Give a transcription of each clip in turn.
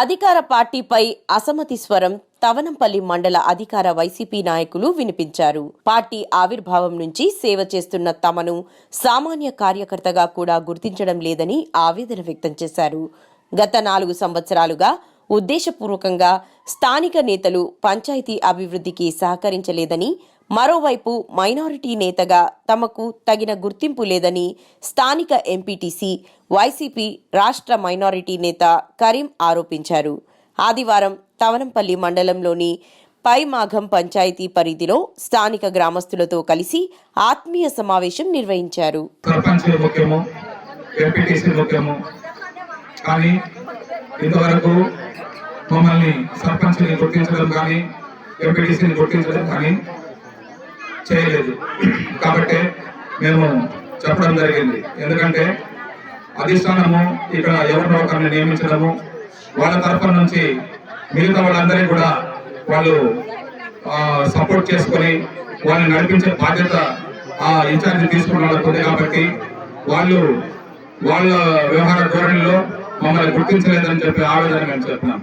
అధికార పార్టీపై అసమ్మతి స్వరం తవనంపల్లి మండల అధికార వైసీపీ నాయకులు వినిపించారు. పార్టీ ఆవిర్భావం నుంచి సేవ చేస్తున్న తమను సామాన్య కార్యకర్తగా కూడా గుర్తించడం లేదని ఆవేదన వ్యక్తం చేశారు. గత నాలుగు సంవత్సరాలుగా ఉద్దేశపూర్వకంగా స్థానిక నేతలు పంచాయతీ అభివృద్ధికి సహకరించలేదని మరోవైపు మైనారిటీ నేతగా తమకు తగిన గుర్తింపు లేదని స్థానిక ఎంపీటీసీ వైసీపీ రాష్ట్ర మైనారిటీ నేత కరీం ఆరోపించారు. ఆదివారం తవనంపల్లి మండలంలోని పైమాఘం పంచాయతీ పరిధిలో స్థానిక గ్రామస్తులతో కలిసి ఆత్మీయ సమావేశం నిర్వహించారు. కానీ ఇంతవరకు మమ్మల్ని సర్పంచ్ని గుర్తించడం కానీ ఎంపీటీసీని గుర్తించడం కానీ చేయలేదు. కాబట్టి మేము చెప్పడం జరిగింది. ఎందుకంటే అధిష్టానము ఇక్కడ ఎవరినో ఒకరిని నియమించడము వాళ్ళ తరఫున నుంచి మిగతా వాళ్ళందరినీ కూడా వాళ్ళు సపోర్ట్ చేసుకొని వాళ్ళని నడిపించే బాధ్యత ఆ ఇన్ఛార్జ్ తీసుకున్నది కాబట్టి వాళ్ళు వాళ్ళ వ్యవహార ధోరణిలో మమ్మల్ని గుర్తించలేదని చెప్పి ఆవేదన మేము చెప్తున్నాం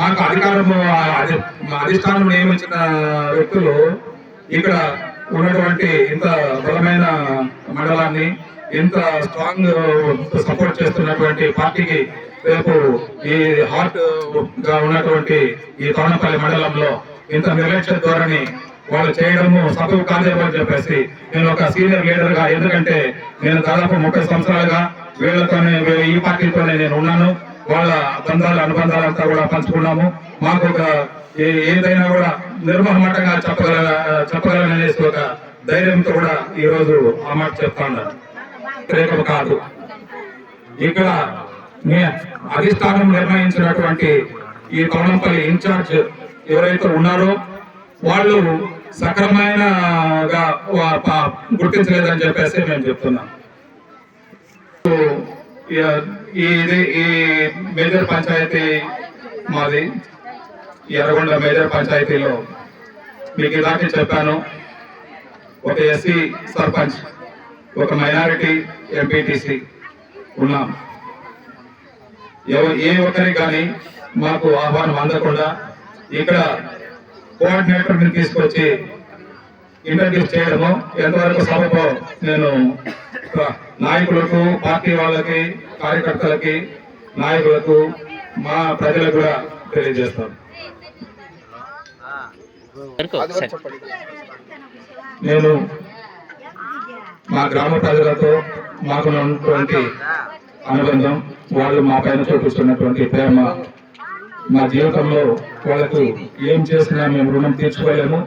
నాకు అధికారం అధి- మా అధిష్టానం నియమించిన వ్యక్తులు ఇక్కడ ఉన్నటువంటి ఇంత బలమైన మండలాన్ని ఇంత స్ట్రాంగ్ సపోర్ట్ చేస్తున్నటువంటి పార్టీకి రేపు ఈ హార్ట్గా ఉన్నటువంటి ఈ తోనపల్లి మండలంలో ఇంత నిర్లక్ష్య ధోరణి వాళ్ళు చేయడము సబబు కాదేమో అని చెప్పేసి నేను ఒక సీనియర్ లీడర్గా ఎందుకంటే నేను దాదాపు ముప్పై సంవత్సరాలుగా వీళ్ళతోనే ఈ పార్టీతోనే నేను ఉన్నాను. వాళ్ళ బంధాలు అనుబంధాలంతా కూడా పంచుకున్నాము. మాకు ఒక ఏదైనా కూడా నిర్మహమాటంగా చెప్పగల చెప్పగలననేసి ఒక ధైర్యంతో కూడా ఈ రోజు ఆ మాట చెప్తాను ఉన్నాను కాదు. ఇక్కడ మీ అధిష్టానం నిర్ణయించినటువంటి ఈ తోనంపల్లి ఇన్ఛార్జ్ ఎవరైతే ఉన్నారో వాళ్ళు సక్రమైన గుర్తించలేదని చెప్పేసి మేము చెప్తున్నాం. ఈ- ఈ ఇది ఈ మేజర్ పంచాయతీ మాది. ఎర్రగొండ మేజర్ పంచాయతీలో మీకు ఇలాంటి చెప్పాను. ఒక ఎస్సీ సర్పంచ్ ఒక మైనారిటీ ఎంపీటీసీ ఉన్నాం. ఎవ- ఏ ఒక్కరికి కానీ మాకు ఆహ్వానం అందకుండా ఇక్కడ కోఆర్డినేటర్ని తీసుకొచ్చి ఇంటర్వ్యూస్ చేయడము. ఎంతవరకు సభకు నేను నాయకులకు పార్టీ వాళ్ళకి కార్యకర్తలకి నాయకులకు మా ప్రజలకు కూడా తెలియజేస్తాను. నేను మా గ్రామ ప్రజలతో మాకు ఉన్నటువంటి అనుబంధం వాళ్ళు మా పైన చూపిస్తున్నటువంటి ప్రేమ మా జీవితంలో వాళ్ళకు ఏం చేసినా మేము రుణం తీర్చుకోలేము.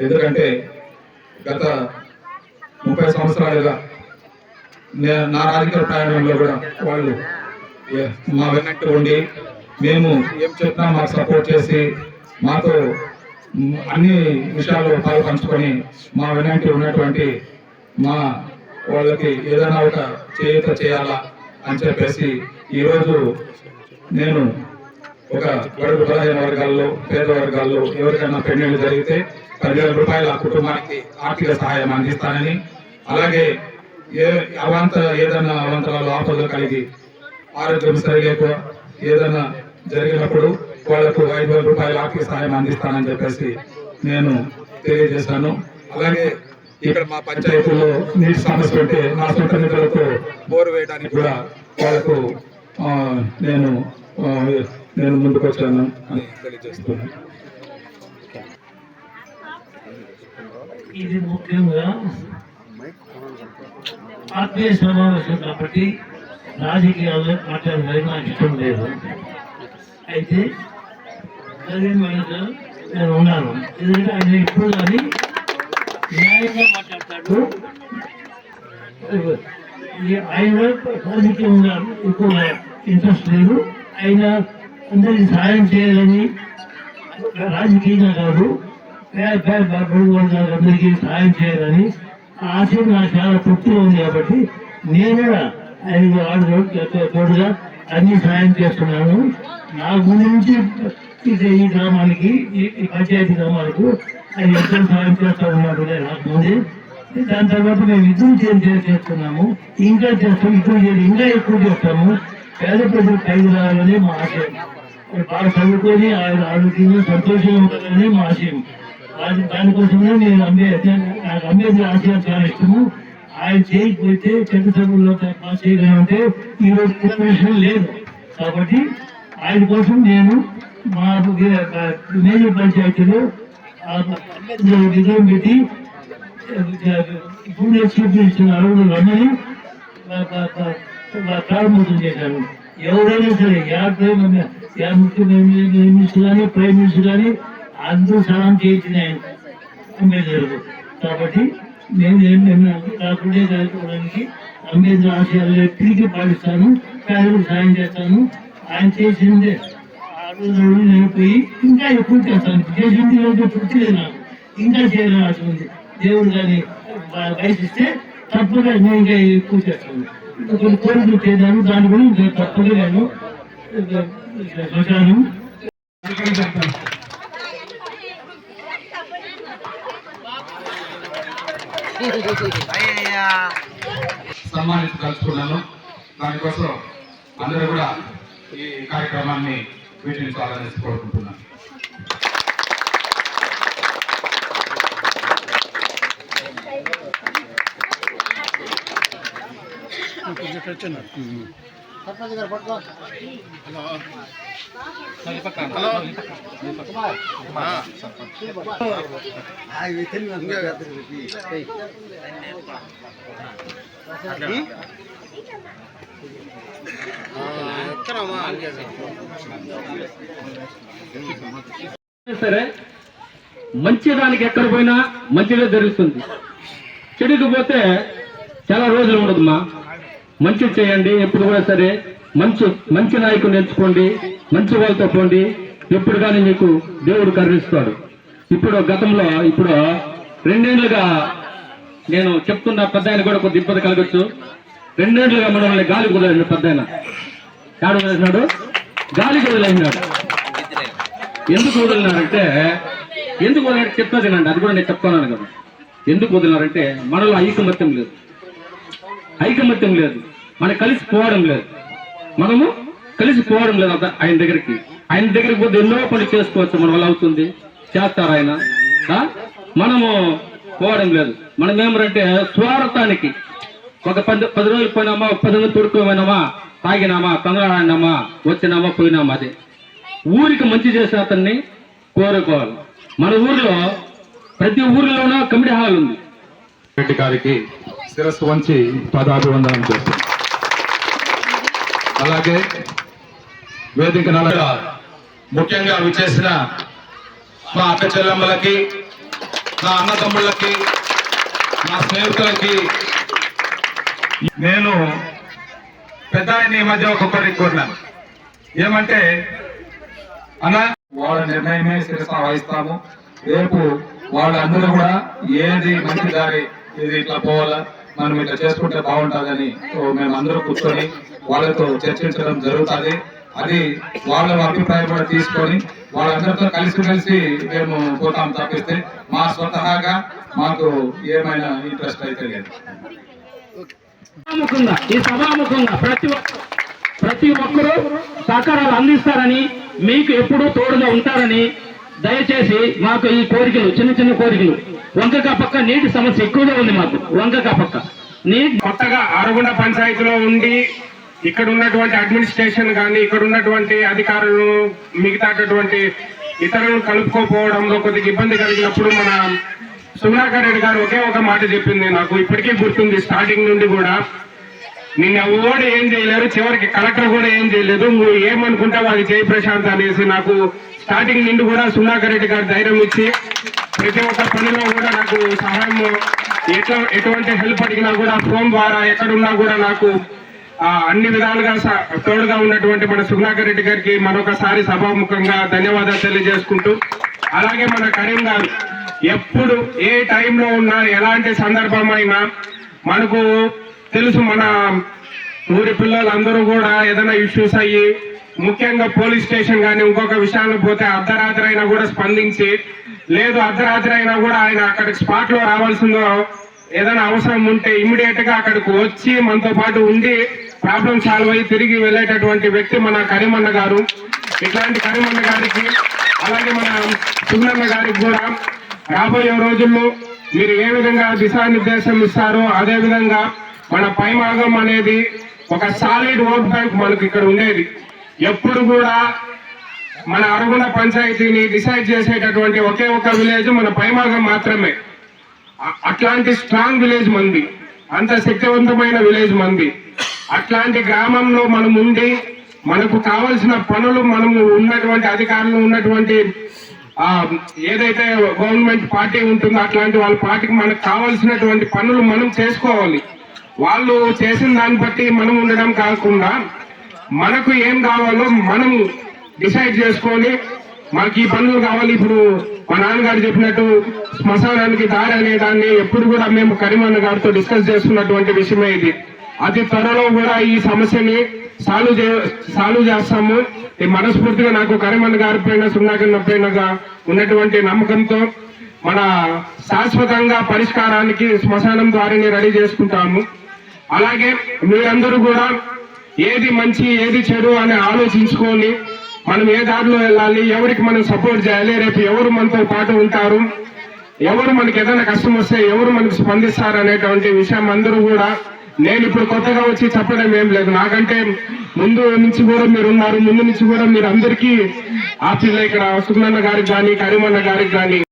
ఎందుకంటే గత ముప్పై సంవత్సరాలుగా నే- నా రాజకీయ ప్రయాణంలో కూడా వాళ్ళు మా వెనక్కి ఉండి మేము ఏం చెప్పినా మాకు సపోర్ట్ చేసి మాతో అన్ని విషయాలు పాలు పంచుకొని మా వెనక్కి ఉన్నటువంటి మా వాళ్ళకి ఏదైనా ఒక చేయూత చేయాలా అని చెప్పేసి ఈరోజు నేను ఒక బడుగు బలహీన వర్గాల్లో పేద వర్గాల్లో ఎవరికైనా పెళ్ళిళ్ళు జరిగితే పదివేల రూపాయల కుటుంబానికి ఆర్థిక సహాయం అందిస్తానని అలాగే ఏ అవాంత ఏదైనా అవాంతరాలు ఆపదలు కలిగి ఆరోగ్యం సరిగా ఏదైనా జరిగినప్పుడు వాళ్ళకు ఐదు వేల రూపాయల ఆర్థిక సహాయం అందిస్తానని చెప్పేసి నేను తెలియజేశాను. అలాగే ఇక్కడ మా పంచాయతీలో నీటి సమస్య ఉంటే నా సొంత నిధులకు బోరు వేయడానికి కూడా వాళ్ళకు నేను నేను ముందుకు వచ్చాను అని తెలియజేస్తున్నాను. ఇది ముఖ్యంగా ఆత్మీయ సమావేశం కాబట్టి రాజకీయాల్లో మాట్లాడడానికి నాకు ఇష్టం లేదు. అయితే అదే మనకు నేను ఉన్నాను ఎందుకంటే ఆయన ఇప్పుడు కానీ న్యాయంగా మాట్లాడతాడు. ఆయన రాజకీయంగా ఎక్కువ ఇంట్రెస్ట్ లేదు. ఆయన అందరికి సహాయం చేయాలని రాజకీయంగా కాదు అందరికీ సహాయం చేయాలని ఆశయం ఆశ నాకు చాలా తృప్తిగా ఉంది కాబట్టి నేను కూడా ఐదు తోడుగా అన్ని సహాయం చేస్తున్నాను. నా గురించి ఈ గ్రామానికి ఈ పంచాయతీ గ్రామాలకు ఆయన ఎంతో సాయం చేస్తూ ఉన్నారు నాకు ముందే. దాని తర్వాత మేము యుద్ధం చేసి చేస్తున్నాము. ఇంకా చేస్తాం ఇప్పుడు చేసి ఇంకా ఎక్కువ చేస్తాము. పేద ప్రజలు పైకి రావాలని మా ఆశయం. వాళ్ళు బాగా చదువుకొని ఆయన ఆరోగ్యంగా సంతోషంగా ఉండాలని మా ఆశయం. దాని దానికోసమే నేను అంబేద్కర్ నాకు అంబేద్కర్ ఆశయాలు చాలా ఇష్టము. ఆయన చేయకపోతే చెడ్డ చదువుల్లో పాస్ చేయగలంటే ఈ రోజు లేదు. కాబట్టి ఆయన కోసం నేను మాకు మేజర్ పంచాయతీలు ఆ పెట్టి ఇప్పుడు చూపించిన అడుగులు రమ్మని ప్రారంభం చేశారు. ఎవరైనా సరే యాభై ప్రైమ్ మినిస్టర్ కానీ ప్రైమ్ మినిస్టర్ కానీ అందరూ సలాం చేయించిన అంబేద్కర్ కాబట్టి నేను ఏం కాకుండా కాకపోవడానికి అంబేద్కర్ ఆశయాలు ఎప్పటికీ పాటిస్తాను పేదలకు సాయం చేస్తాను. ఆయన చేసిందే ఆ రోజు ఇంకా ఎప్పుడు చేస్తాను చేసింది రోజు తృప్తి నాకు ఇంకా చేయాలని ఆశ ఉంది దేవుడు కానీ వయసిస్తే తప్పగా నేను ఇంకా ఎక్కువ చేస్తాను కొన్ని కోరికలు చేశాను దాని గురించి తప్పగా నేను చూశాను సన్మానించదలుచుకున్నాను. దానికోసం అందరూ కూడా ఈ కార్యక్రమాన్ని వీక్షించాలని కోరుకుంటున్నాను హలో. సరే మంచి దానికి ఎక్కడ పోయినా మంచిగా జరుగుతుంది. చెడుకు పోతే చాలా రోజులు ఉండదుమా మంచి చేయండి ఎప్పుడు కూడా సరే. మంచి మంచి నాయకుడు నేర్చుకోండి మంచి వాళ్ళతో పోండి. ఎప్పుడు కానీ మీకు దేవుడు కరుణిస్తాడు. ఇప్పుడు గతంలో ఇప్పుడు రెండేళ్ళుగా నేను చెప్తున్న పెద్ద ఆయన కూడా కొద్ది ఇబ్బంది కలగచ్చు. రెండేళ్ళుగా మనల్ని గాలి కుదలేదు పెద్ద ఆయన ఏడు వదిలేసినాడు? గాలి కుదలేసినాడు ఎందుకు వదిలినారంటే ఎందుకు వదిలినట్టు చెప్పేదేనండి అది కూడా నేను చెప్తున్నాను కదా. ఎందుకు వదిలినారంటే మనలో ఐకమత్యం లేదు. ఐకమత్యం లేదు. మన కలిసిపోవడం లేదు. మనము కలిసిపోవడం లేదు అంత ఆయన దగ్గరికి. ఆయన దగ్గరికి పోతే ఎన్నో పనులు చేసుకోవచ్చు మన వల్ల అవుతుంది. చేస్తారు ఆయన. మనము పోవడం లేదు. మనం ఏమంటే స్వార్థానికి ఒక పది పది రోజులు పోయినామా? ఒక పది రోజులు తొడుకోమైనామా తాగినామా? తొందరడాడినామా వచ్చినామా? పోయినామా? అది. ఊరికి మంచి చేసిన అతన్ని కోరుకోవాలి. మన ఊర్లో ప్రతి ఊరిలోనూ కమిటీ హాల్ ఉంది. రెడ్డి గారికి శిరస్సు వంచి పదాభివందనం చేస్తాం. అలాగే వేదిక నలగా ముఖ్యంగా విచ్చేసిన మా అక్క చెల్లెమ్మలకి నా అన్నతమ్ముళ్ళకి నా స్నేహితులకి నేను పెద్ద ఆయన ఈ మధ్య ఒక కోరిక కోరినాను ఏమంటే అన్న వాళ్ళ నిర్ణయమే శిరస వహిస్తాము. రేపు వాళ్ళందరూ కూడా ఏది మంచి దారి ఇది ఇట్లా పోవాలా మనం ఇట్లా చేసుకుంటే బాగుంటుందని మేము అందరూ కూర్చొని వాళ్ళతో చర్చించడం జరుగుతుంది. అది వాళ్ళ అభిప్రాయం కూడా తీసుకొని వాళ్ళందరితో కలిసి కలిసి మేము పోతాం తప్పిస్తే మా స్వతహాగా మాకు ఏమైనా ఇంట్రెస్ట్ అయితే లేదు. సభాముఖంగా ఈ సభాముఖంగా ప్రతి ఒక్క ప్రతి ఒక్కరూ సహకారాలు అందిస్తారని మీకు ఎప్పుడూ తోడుగా ఉంటారని దయచేసి మాకు ఈ కోరికలు చిన్న చిన్న కోరికలు. వంకక పక్క నీటి సమస్య ఎక్కువగా ఉంది మాకు. వంకక పక్క. నీటి కొత్తగా ఆరుగుండ పంచాయతీలో ఉండి ఇక్కడ ఉన్నటువంటి అడ్మినిస్ట్రేషన్ కానీ ఇక్కడ ఉన్నటువంటి అధికారులు మిగతాటటువంటి ఇతరులను కలుపుకోపోవడంలో కొద్దిగా ఇబ్బంది కలిగినప్పుడు మన సుధాకర్ రెడ్డి గారు ఒకే ఒక మాట చెప్పింది నాకు ఇప్పటికీ గుర్తుంది. స్టార్టింగ్ నుండి కూడా నిన్న ఎవరు ఏం చేయలేరు చివరికి కలెక్టర్ కూడా ఏం చేయలేదు. నువ్వు ఏమనుకుంటావు అది చేయి ప్రశాంత్ అనేసి నాకు స్టార్టింగ్ నుండి కూడా సుధాకర్ రెడ్డి గారు ధైర్యం ఇచ్చి ప్రతి ఒక్క పనిలో కూడా నాకు సహాయం ఎట్లా ఎటువంటి హెల్ప్ అడిగినా కూడా ఫోన్ ద్వారా ఎక్కడున్నా కూడా నాకు అన్ని విధాలుగా స- తోడుగా ఉన్నటువంటి మన సుధాకర్ రెడ్డి గారికి మరొకసారి సభాముఖంగా ధన్యవాదాలు తెలియజేసుకుంటూ అలాగే మన కరీం గారు ఎప్పుడు ఏ టైంలో ఉన్నా ఎలాంటి సందర్భమైనా మనకు తెలుసు మన ఊరి పిల్లలందరూ కూడా ఏదైనా ఇష్యూస్ అయ్యి ముఖ్యంగా పోలీస్ స్టేషన్ కానీ ఇంకొక విషయాలు పోతే అర్ధరాత్రి అయినా కూడా స్పందించి లేదు అర్ధరాత్రి అయినా కూడా ఆయన అక్కడికి స్పాట్లో రావాల్సిందో ఏదైనా అవసరం ఉంటే ఇమీడియట్గా అక్కడికి వచ్చి మనతో పాటు ఉండి ప్రాబ్లం సాల్వ్ అయ్యి తిరిగి వెళ్ళేటటువంటి వ్యక్తి మన కరీమన్న గారు. ఇట్లాంటి కరీమన్న గారికి అలాగే మన సుగుణన్న గారికి కూడా రాబోయే రోజుల్లో మీరు ఏ విధంగా దిశానిర్దేశం ఇస్తారో అదే విధంగా మన పైమాగం అనేది ఒక సాలిడ్ ఓట్ బ్యాంక్ మనకు ఇక్కడ ఉండేది. ఎప్పుడు కూడా మన అరుగుల పంచాయతీని డిసైడ్ చేసేటటువంటి ఒకే ఒక విలేజ్ మన పైమాగం మాత్రమే. అట్లాంటి స్ట్రాంగ్ విలేజ్ మంది అంత శక్తివంతమైన విలేజ్ మంది అట్లాంటి గ్రామంలో మనం ఉండి మనకు కావలసిన పనులు మనము ఉన్నటువంటి అధికారులు ఉన్నటువంటి ఏదైతే గవర్నమెంట్ పార్టీ ఉంటుందో అట్లాంటి వాళ్ళ పార్టీకి మనకు కావాల్సినటువంటి పనులు మనం చేసుకోవాలి. వాళ్ళు చేసిన దాన్ని బట్టి మనం ఉండడం కాకుండా మనకు ఏం కావాలో మనం డిసైడ్ చేసుకొని మనకి ఈ పనులు కావాలి. ఇప్పుడు మా నాన్నగారు చెప్పినట్టు శ్మశానానికి దారి అనే దాన్ని ఎప్పుడు కూడా మేము కరీమన్న గారితో డిస్కస్ చేస్తున్నటువంటి విషయమే ఇది. అతి త్వరలో కూడా ఈ సమస్యని సాల్వ్ చే సాల్వ్ చేస్తాము. ఈ మనస్ఫూర్తిగా నాకు కరీమన్న గారి పైన సున్నాకన్న పైన ఉన్నటువంటి నమ్మకంతో మన శాశ్వతంగా పరిష్కారానికి శ్మశానం ద్వారానే రెడీ చేసుకుంటాము. అలాగే మీరందరూ కూడా ఏది మంచి ఏది చెడు అని ఆలోచించుకొని మనం ఏ దారిలో వెళ్ళాలి ఎవరికి మనం సపోర్ట్ చేయాలి రేపు ఎవరు మనతో పాటు ఉంటారు ఎవరు మనకి ఏదైనా కష్టం వస్తే ఎవరు మనకు స్పందిస్తారు అనేటువంటి విషయం అందరూ కూడా నేను ఇప్పుడు కొత్తగా వచ్చి చెప్పడం ఏం లేదు. నాకంటే ముందు నుంచి కూడా మీరు ఉన్నారు. ముందు నుంచి కూడా మీరు అందరికీ ఆ ఇక్కడ సుగుణన్న గారికి కానీ కరీమన్న గారికి కానీ